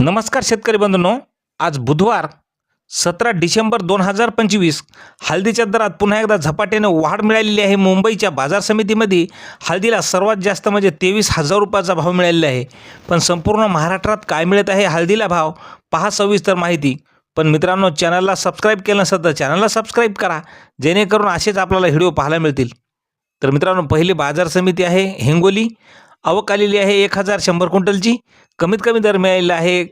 नमस्कार शेतकरी बंधूंनो. आज बुधवार सतरा डिसेंबर दोन हजार पंचवीस. हळदीच्या दरात पुन्हा एकदा झपाट्याने वाढ मिळालेली आहे. मुंबईच्या बाजार समितीमध्ये हळदीला सर्वात जास्त म्हणजे तेवीस हजार रुपयाचा भाव मिळालेला आहे. पण संपूर्ण महाराष्ट्रात काय मिळत आहे हळदीला भाव? पहा सविस्तर माहिती. पण मित्रांनो चॅनलला सबस्क्राईब केलं नसेल तर चॅनलला सबस्क्राईब करा. जेणेकरून असेच आपल्याला व्हिडिओ पाहायला मिळतील. तर मित्रांनो पहिली बाजार समिती आहे हिंगोली. आवक आलेली आहे एक हजार शंभर क्विंटलची. कमीत कमी दर मिळालेला आहे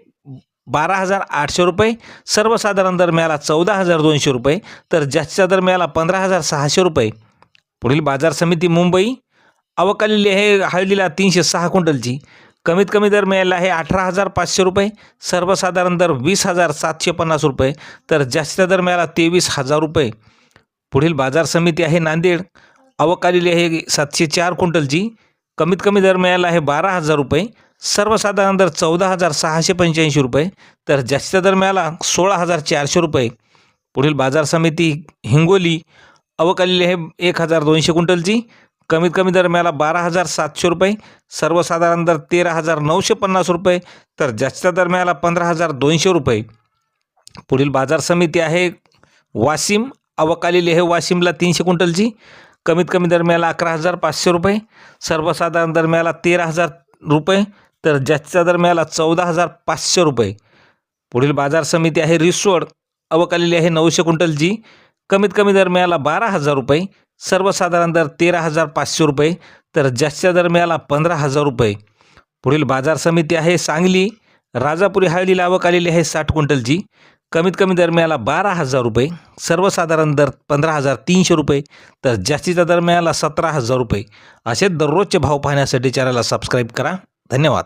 बारा हजार आठशे रुपये. सर्वसाधारण दर मिळाला चौदा हजार दोनशे रुपये. तर जास्तीचा दर मिळाला पंधरा हजार सहाशे रुपये. पुढील बाजार समिती मुंबई. आवक आलेली आहे हळदीला तीनशे सहा क्विंटलची. कमीत कमी दर मिळाला आहे अठरा हजार पाचशे रुपये. सर्वसाधारण दर वीस हजार सातशे पन्नास रुपये. तर जास्तीचा दर मिळाला तेवीस हजार रुपये. पुढील बाजार समिती आहे नांदेड. आवक आलेली आहे सातशे चार क्विंटलची. कमीत कमी दर मिळाला आहे बारा हजार रुपये सर्वसाधारण दर चौदा हजार सहाशे पंच्याऐंशी रुपये तर जास्त दर मिळाला सोळा हजार चारशे रुपये. पुढील बाजार समिती हिंगोली आवक आहे एक हजार दोनशे क्विंटलची. कमीत कमी दर मिळाला बारा हजार सातशे रुपये सर्वसाधारण दर तेरा हजार नऊशे पन्नास रुपये तर जास्त दर मिळाला पंधरा हजार दोनशे रुपये. पुढील बाजार समिती आहे वाशिम अवकालेली आहे वाशिमला तीनशे क्विंटलची. कमीत कमी दरम्याला अकरा हजार पाचशे रुपये सर्वसाधारण दरम्याला तेरा हजार रुपये तर जास्तीचा दरम्याला चौदा हजार पाचशे रुपये. पुढील बाजार समिती आहे रिसोड अवकालेली आहे नऊशे क्विंटलची कमीत कमी दरम्याला बारा हजार रुपये सर्वसाधारण दर तेरा हजार पाचशे रुपये तर जास्तीचा दरम्याला पंधरा हजार रुपये. पुढील बाजार समिती आहे सांगली राजापुरी हळदीला आवक आलेली आहे साठ क्विंटलची कमीत कमी दर मिळाला बारा हजार रुपये सर्वसाधारण दर पंधरा हजार तीनशे रुपये तर जास्तीचा दर मिळाला सतरा हजार रुपये. असे दररोजचे भाव पाहण्यासाठी चॅनलला सबस्क्राईब करा. धन्यवाद.